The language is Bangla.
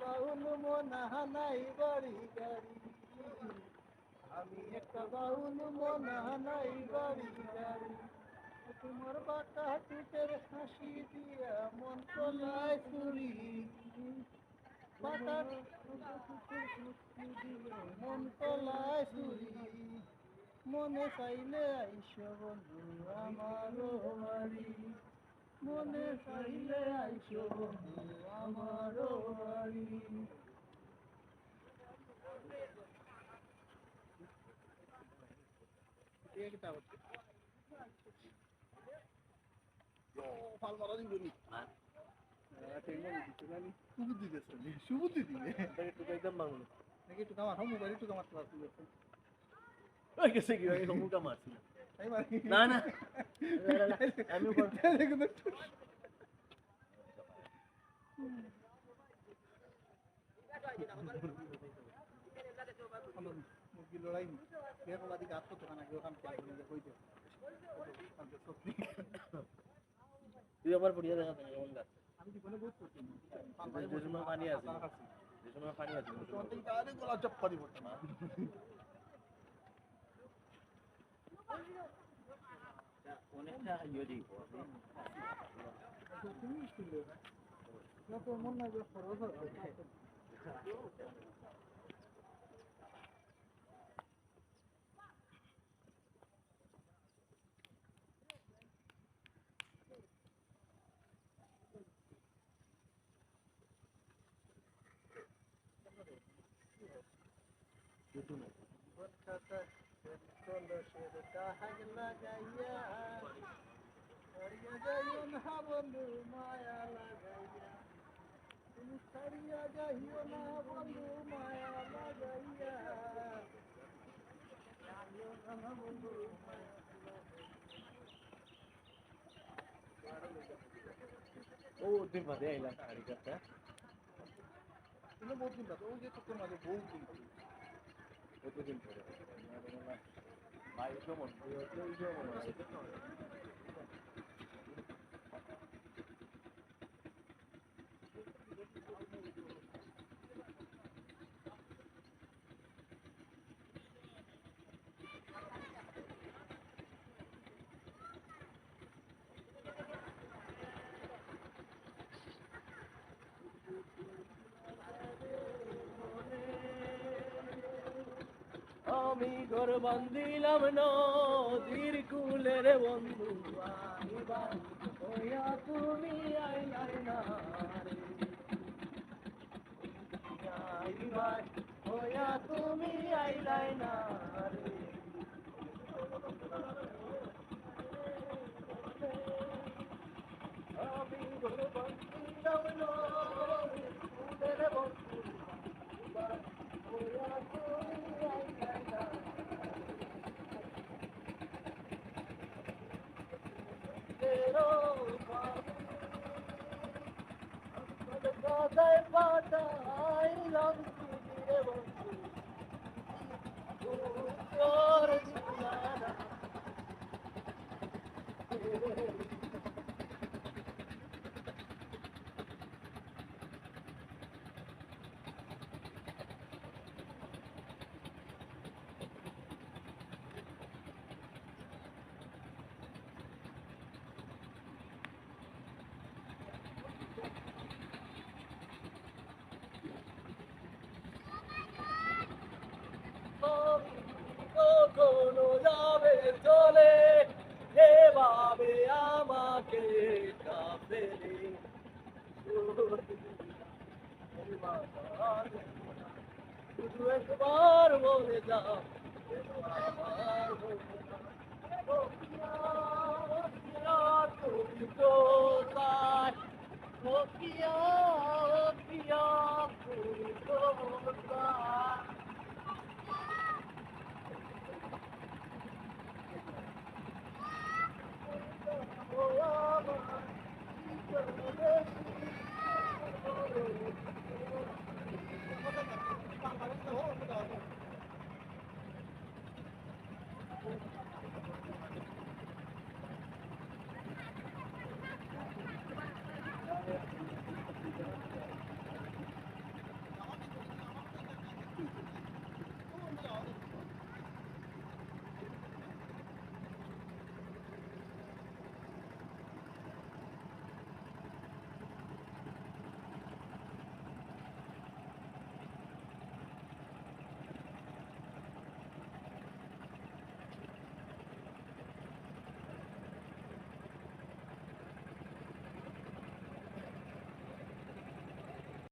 বাউল মনা নাই বাড়ি গাড়ি আমি একটা বাউল মনা নাই বাড়ি গাড়ি। তোমার বাটা টুটের হাসি দিয়া মন তোলায় চুরি বাটা মন মনে চাইলে আইস বন্ধু আমারও বাড়ি। মনে চাইলে আইস বন্ধু আমারও বাড়ি। না না আমি মুরগি লড়াই বেরোলা দিকে আসতো তো নাকি ওখান থেকে হইতে সত্যি তুই আবার পড়িয়া দেখা যায় কেমন গাছ আমি জীবনে বহুত করছি যে সময় পানি আছে, যে পানি আছে গলা চপ্পা দিব না অনেকটা ইয়ে দিব তোর মন নাই যে খরচ মায়া লাগাইয়া তুমি ছাড়িয়া যাইও না বন্ধু মায়া লাগাইয়া যাইও না বন্ধু মায়া ও দিন বাদে আইলাম করতে তুমি বহুত দিন ওই যে তোর মাঝে বহু দিন কতদিন করে ভাই কেমন ওই আমি ঘর বান্ধিলাম নদীর কুলের বন্ধু আইবার ওয়া তুমি আইলাই না রে। আইবার ওয়া তুমি আইলাই না রে। আমি ঘর বান্দিলাম নদীর কুলের বন্ধু আইবার ওয়া তুমি আইলাই না Father, Father, I love you, dear চলে এভাবে আমাকে কাপেরে শুধু একবার বলে যাও আমার